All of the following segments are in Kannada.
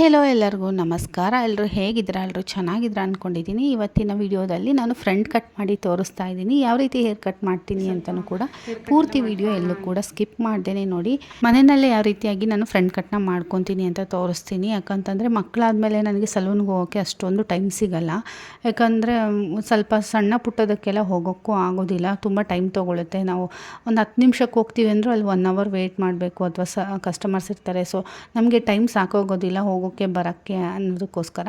ಹೆಲೋ ಎಲ್ಲರಿಗೂ ನಮಸ್ಕಾರ. ಎಲ್ಲರೂ ಹೇಗಿದ್ದೀರಾ? ಎಲ್ಲರೂ ಚೆನ್ನಾಗಿದ್ದೀರಾ ಅಂದ್ಕೊಂಡಿದ್ದೀನಿ ಇವತ್ತಿನ ವಿಡಿಯೋದಲ್ಲಿ ನಾನು ಫ್ರಂಟ್ ಕಟ್ ಮಾಡಿ ತೋರಿಸ್ತಾ ಇದ್ದೀನಿ. ಯಾವ ರೀತಿ ಹೇರ್ ಕಟ್ ಮಾಡ್ತೀನಿ ಅಂತಲೂ ಕೂಡ ಪೂರ್ತಿ ವಿಡಿಯೋ ಎಲ್ಲೂ ಕೂಡ ಸ್ಕಿಪ್ ಮಾಡ್ದೇನೆ ನೋಡಿ. ಮನೆಯಲ್ಲೇ ಯಾವ ರೀತಿಯಾಗಿ ನಾನು ಫ್ರಂಟ್ ಕಟ್ನ ಮಾಡ್ಕೊತೀನಿ ಅಂತ ತೋರಿಸ್ತೀನಿ. ಯಾಕಂತಂದರೆ ಮಕ್ಕಳಾದಮೇಲೆ ನನಗೆ ಸಲೂನ್ಗೆ ಹೋಗೋಕ್ಕೆ ಅಷ್ಟೊಂದು ಟೈಮ್ ಸಿಗಲ್ಲ. ಯಾಕಂದರೆ ಸ್ವಲ್ಪ ಸಣ್ಣ ಪುಟ್ಟದಕ್ಕೆಲ್ಲ ಹೋಗೋಕ್ಕೂ ಆಗೋದಿಲ್ಲ. ತುಂಬ ಟೈಮ್ ತೊಗೊಳುತ್ತೆ. ನಾವು ಒಂದು ಹತ್ತು ನಿಮಿಷಕ್ಕೆ ಹೋಗ್ತೀವಿ ಅಂದರೂ ಅಲ್ಲಿ ಒನ್ ಅವರ್ ವೇಟ್ ಮಾಡಬೇಕು. ಅಥವಾ ಕಸ್ಟಮರ್ಸ್ ಇರ್ತಾರೆ. ಸೊ ನಮಗೆ ಟೈಮ್ ಸಾಕೋಗೋದಿಲ್ಲ. ಹೋಗೋಕ್ಕೆ ಬರೋಕ್ಕೆ ಅನ್ನೋದಕ್ಕೋಸ್ಕರ.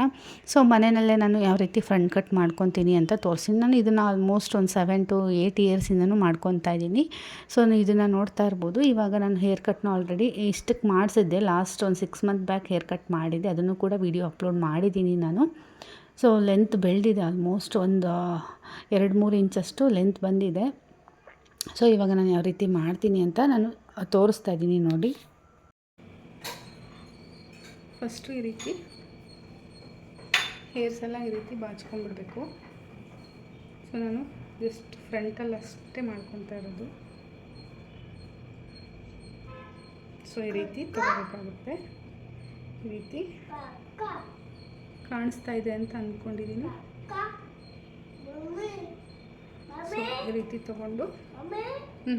ಸೊ ಮನೆಯಲ್ಲೇ ನಾನು ಯಾವ ರೀತಿ ಫ್ರಂಟ್ ಕಟ್ ಮಾಡ್ಕೊತೀನಿ ಅಂತ ತೋರಿಸಿ ನಾನು ಇದನ್ನು ಆಲ್ಮೋಸ್ಟ್ ಒಂದು ಸೆವೆನ್ ಟು ಏಯ್ಟ್ ಇಯರ್ಸಿಂದನೂ ಮಾಡ್ಕೊತಾ ಇದ್ದೀನಿ. ಸೊ ಇದನ್ನು ನೋಡ್ತಾ ಇರ್ಬೋದು. ಇವಾಗ ನಾನು ಹೇರ್ ಕಟ್ನ ಆಲ್ರೆಡಿ ಇಷ್ಟಕ್ಕೆ ಮಾಡಿಸಿದ್ದೆ. ಲಾಸ್ಟ್ ಒಂದು six month back haircut ಮಾಡಿದ್ದೆ. ಅದನ್ನು ಕೂಡ ವಿಡಿಯೋ ಅಪ್ಲೋಡ್ ಮಾಡಿದ್ದೀನಿ ನಾನು. ಸೊ ಲೆಂತ್ ಬೆಳೆದಿದೆ ಆಲ್ಮೋಸ್ಟ್ ಒಂದು ಎರಡು ಮೂರು ಇಂಚಷ್ಟು ಲೆಂತ್ ಬಂದಿದೆ. ಸೊ ಇವಾಗ ನಾನು ಯಾವ ರೀತಿ ಮಾಡ್ತೀನಿ ಅಂತ ನಾನು ತೋರಿಸ್ತಾ ಇದ್ದೀನಿ ನೋಡಿ. ಫಸ್ಟು ಈ ರೀತಿ ಹೇರ್ಸ್ ಎಲ್ಲ ಈ ರೀತಿ ಬಾಚ್ಕೊಂಡ್ಬಿಡ್ಬೇಕು. ಸೊ ನಾನು ಜಸ್ಟ್ ಫ್ರಂಟಲ್ಲಿ ಅಷ್ಟೇ ಮಾಡ್ಕೊತಾ ಇರೋದು. ಸೊ ಈ ರೀತಿ ತಗೋಬೇಕಾಗುತ್ತೆ. ಈ ರೀತಿ ಕಾಣಿಸ್ತಾ ಇದೆ ಅಂತ ಅಂದ್ಕೊಂಡಿದ್ದೀನಿ ಸೊ ಈ ರೀತಿ ತಗೊಂಡು ಹ್ಞೂ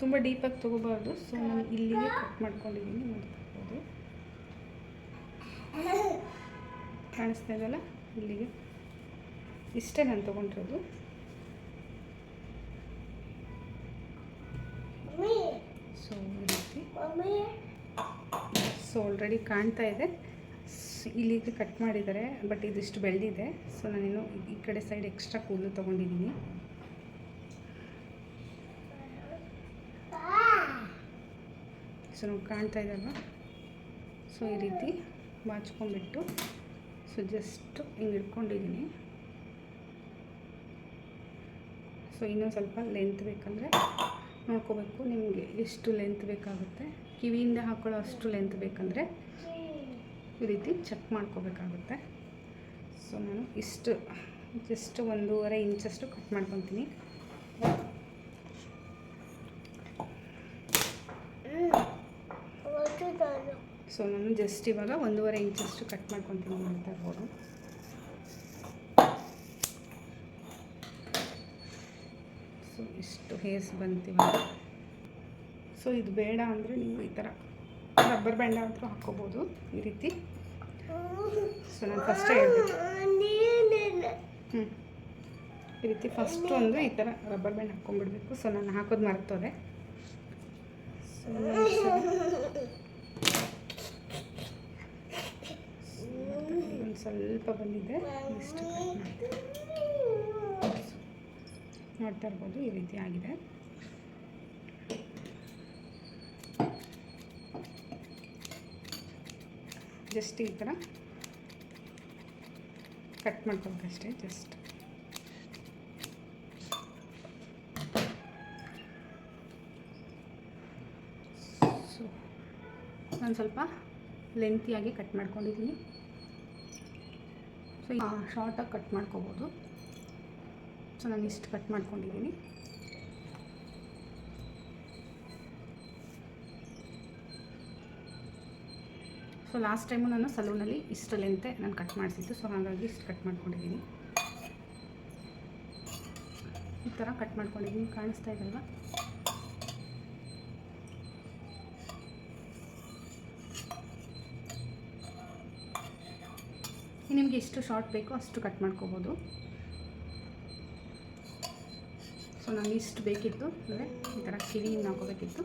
ತುಂಬ ಡೀಪಾಗಿ ತೊಗೋಬಾರ್ದು. ಸೊ ನಾನು ಇಲ್ಲಿಗೆ ಕಟ್ ಮಾಡ್ಕೊಂಡಿದ್ದೀನಿ ನೋಡ್ಬೋದು ಕಾಣಿಸ್ತಾ ಇದೆಯಲ್ಲ? ಇಲ್ಲಿಗೆ. ಇಷ್ಟೇ ನಾನು ತೊಗೊಂಡಿರೋದು. ಸೊ ರೀತಿ. ಸೊ ಆಲ್ರೆಡಿ ಕಾಣ್ತಾ ಇದೆ. ಇಲ್ಲಿಗೆ ಕಟ್ ಮಾಡಿದ್ದಾರೆ ಬಟ್ ಇದಿಷ್ಟು ಬೆಳೆದಿದೆ. ಸೊ ನಾನೇನು ಈ ಕಡೆ ಸೈಡ್ ಎಕ್ಸ್ಟ್ರಾ ಕೂದಲು ತೊಗೊಂಡಿದ್ದೀನಿ. ಸೊ ನಾವು ಕಾಣ್ತಾ ಇದೆಯಲ್ವ ಸೊ, ಈ ರೀತಿ ಬಾಚ್ಕೊಂಡ್ಬಿಟ್ಟು ಸೊ ಜಸ್ಟ್ ಹಿಂಗೆ ಇಟ್ಕೊಂಡಿದ್ದೀನಿ ಸೊ, ಇನ್ನೊಂದು ಸ್ವಲ್ಪ ಲೆಂತ್ ಬೇಕಂದರೆ ನೋಡ್ಕೋಬೇಕು ನಿಮಗೆ ಎಷ್ಟು ಲೆಂತ್ ಬೇಕಾಗುತ್ತೆ? ಕಿವಿಯಿಂದ ಹಾಕ್ಕೊಳ್ಳೋ ಅಷ್ಟು ಲೆಂತ್ ಬೇಕಂದರೆ ಈ ರೀತಿ ಚೆಕ್ ಮಾಡ್ಕೋಬೇಕಾಗುತ್ತೆ. ಸೊ, ನಾನು ಇಷ್ಟು ಜಸ್ಟ್ ಒಂದೂವರೆ ಇಂಚಷ್ಟು ಕಟ್ ಮಾಡ್ಕೊತೀನಿ ಸೊ ನಾನು ಜಸ್ಟ್ ಇವಾಗ ಒಂದೂವರೆ ಇಂಚಷ್ಟು ಕಟ್ ಮಾಡ್ಕೊತೀನಿ ಅಂತ ಇರ್ಬೋದು ಸೊ ಇಷ್ಟು ಹೇರ್ಸ್ ಬಂತಿವಾಗ ಸೊ ಇದು ಬೇಡ ಅಂದರೆ ನೀವು ಈ ಥರ ರಬ್ಬರ್ ಬ್ಯಾಂಡ್ ಆದರೂ ಹಾಕ್ಕೋಬೋದು ಈ ರೀತಿ. ಸೊ ನಾನು ಫಸ್ಟೇ ಹೇಳ್ಬೇಕು ಹ್ಞೂ ಈ ರೀತಿ ಫಸ್ಟು ಅಂದರೆ ಈ ಥರ ರಬ್ಬರ್ ಬ್ಯಾಂಡ್ ಹಾಕ್ಕೊಂಡ್ಬಿಡ್ಬೇಕು. ಸೊ ನಾನು ಹಾಕೋದು ಮರ್ತೋದೆ. ಸೊ ಒಂದು ಸ್ವಲ್ಪ ಬಂದಿದೆ. ಇಷ್ಟು ನೋಡ್ತಾ ಇರ್ಬೋದು, ಈ ರೀತಿ ಆಗಿದೆ. ಜಸ್ಟ್ ಈ ಥರ ಕಟ್ ಮಾಡ್ಕೋಬೇಕಷ್ಟೇ ಜಸ್ಟ್. ಸೊ ನಾನು ಸ್ವಲ್ಪ ಲೆಂತಿಯಾಗಿ ಕಟ್ ಮಾಡ್ಕೊಂಡಿದ್ದೀನಿ. ಸೊ ಶಾರ್ಟಾಗಿ ಕಟ್ ಮಾಡ್ಕೋಬೋದು. ಸೊ ನಾನು ಇಷ್ಟು ಕಟ್ ಮಾಡ್ಕೊಂಡಿದ್ದೀನಿ ಸೊ ಲಾಸ್ಟ್ ಟೈಮು ನಾನು ಸಲೂನಲ್ಲಿ ಇಷ್ಟು ಲೆಂತೆ ನಾನು ಕಟ್ ಮಾಡಿಸಿದ್ದು. ಸೊ ಹಾಗಾಗಿ ಇಷ್ಟು ಕಟ್ ಮಾಡ್ಕೊಂಡಿದ್ದೀನಿ ಈ ಥರ ಕಟ್ ಮಾಡ್ಕೊಂಡಿದ್ದೀನಿ ಕಾಣಿಸ್ತಾ ಇದಲ್ವಾ ನಿಮಗೆ ಎಷ್ಟು ಶಾರ್ಟ್ ಬೇಕೋ ಅಷ್ಟು ಕಟ್ ಮಾಡ್ಕೋಬೋದು. ಸೊ ನಾನು ಇಷ್ಟು ಬೇಕಿತ್ತು. ಅಂದರೆ ಈ ಥರ ಕಿವಿಯಿಂದ ಹಾಕೋಬೇಕಿತ್ತು.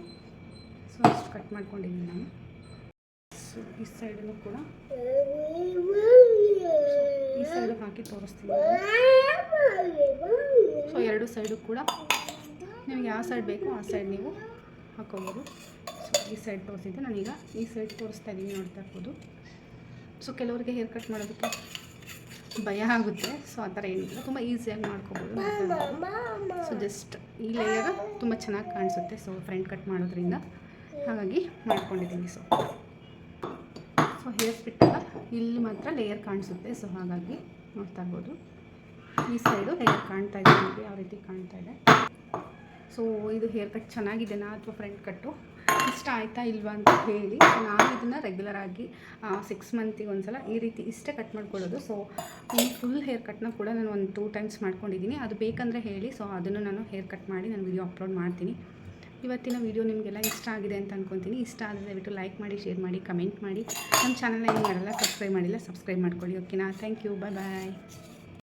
ಸೊ ಅಷ್ಟು ಕಟ್ ಮಾಡ್ಕೊಂಡಿದ್ದೀನಿ ನಾನು. ಸೊ ಈ ಸೈಡಲ್ಲೂ ಕೂಡ. ಈ ಸೈಡು ಹಾಕಿ ತೋರಿಸ್ತೀನಿ ಸೊ ಎರಡು ಸೈಡು ಕೂಡ. ನಿಮಗೆ ಯಾವ ಸೈಡ್ ಬೇಕೋ ಆ ಸೈಡ್ ನೀವು ಹಾಕೋಬೋದು. ಸೊ ಈ ಸೈಡ್ ತೋರಿಸಿದ್ದೆ. ನಾನೀಗ ಈ ಸೈಡ್ ತೋರಿಸ್ತಾ ಇದ್ದೀನಿ ನೋಡ್ತಾ ಇರ್ಬೋದು. ಸೊ ಕೆಲವರಿಗೆ ಹೇರ್ ಕಟ್ ಮಾಡೋದಕ್ಕೆ ಭಯ ಆಗುತ್ತೆ. ಸೊ ಆ ಥರ ಏನಿಲ್ಲ. ತುಂಬ ಈಸಿಯಾಗಿ ಮಾಡ್ಕೋಬೋದು ಸೊ ಜಸ್ಟ್ ಈ ಲೇಯರ್ ತುಂಬ ಚೆನ್ನಾಗಿ ಕಾಣಿಸುತ್ತೆ. ಸೊ ಫ್ರಂಟ್ ಕಟ್ ಮಾಡೋದ್ರಿಂದ. ಹಾಗಾಗಿ ಮಾಡ್ಕೊಂಡಿದ್ದೀನಿ. ಸೊ ಸೊ ಹೇರ್ ಬಿಟ್ಟಾಗ ಇಲ್ಲಿ ಮಾತ್ರ ಲೇಯರ್ ಕಾಣಿಸುತ್ತೆ. ಸೊ ಹಾಗಾಗಿ ನೋಡ್ತಾ ಇರ್ಬೋದು. ಈ ಸೈಡು ಲೇಯರ್ ಕಾಣ್ತಾ ಇದೆ. ಯಾವ ರೀತಿ ಕಾಣ್ತಾ ಇದೆ. ಸೊ ಇದು ಹೇರ್ ಕಟ್ ಚೆನ್ನಾಗಿದೆನಾ ಅಥವಾ ಫ್ರಂಟ್ ಕಟ್ಟು ಇಷ್ಟ ಆಯ್ತಾ ಇಲ್ವಾ ಅಂತ ಹೇಳಿ ನಾನು ಇದನ್ನು ರೆಗ್ಯುಲರ್ ಆಗಿ ಸಿಕ್ಸ್ ಮಂತಿಗೆ ಒಂದ್ಸಲ ಈ ರೀತಿ ಇಷ್ಟೇ ಕಟ್ ಮಾಡ್ಕೊಳ್ಳೋದು. ಸೊ ಈ ಫುಲ್ ಹೇರ್ ಕಟ್ನ ಕೂಡ ನಾನು ಒಂದು ಟೂ ಟೈಮ್ಸ್ ಮಾಡ್ಕೊಂಡಿದ್ದೀನಿ. ಅದು ಬೇಕಂದರೆ ಹೇಳಿ ಸೊ ಅದನ್ನು ನಾನು ಹೇರ್ ಕಟ್ ಮಾಡಿ ನಾನು ವಿಡಿಯೋ ಅಪ್ಲೋಡ್ ಮಾಡ್ತೀನಿ. ಇವತ್ತಿನ ವಿಡಿಯೋ ನಿಮಗೆಲ್ಲ ಇಷ್ಟ ಆಗಿದೆ ಅಂತ ಅನ್ಕೊತೀನಿ. ಇಷ್ಟ ಆದರೆ ದಯವಿಟ್ಟು ಲೈಕ್ ಮಾಡಿ ಶೇರ್ ಮಾಡಿ ಕಮೆಂಟ್ ಮಾಡಿ. ನಮ್ಮ ಚಾನಲ್ನ ಏನು ಮಾಡಲ್ಲ ಸಬ್ಸ್ಕ್ರೈಬ್ ಮಾಡಿಲ್ಲ ಸಬ್ಸ್ಕ್ರೈಬ್ ಮಾಡ್ಕೊಳ್ಳಿ ಓಕೆನಾ ಥ್ಯಾಂಕ್ ಯು ಬಾಯ್ ಬಾಯ್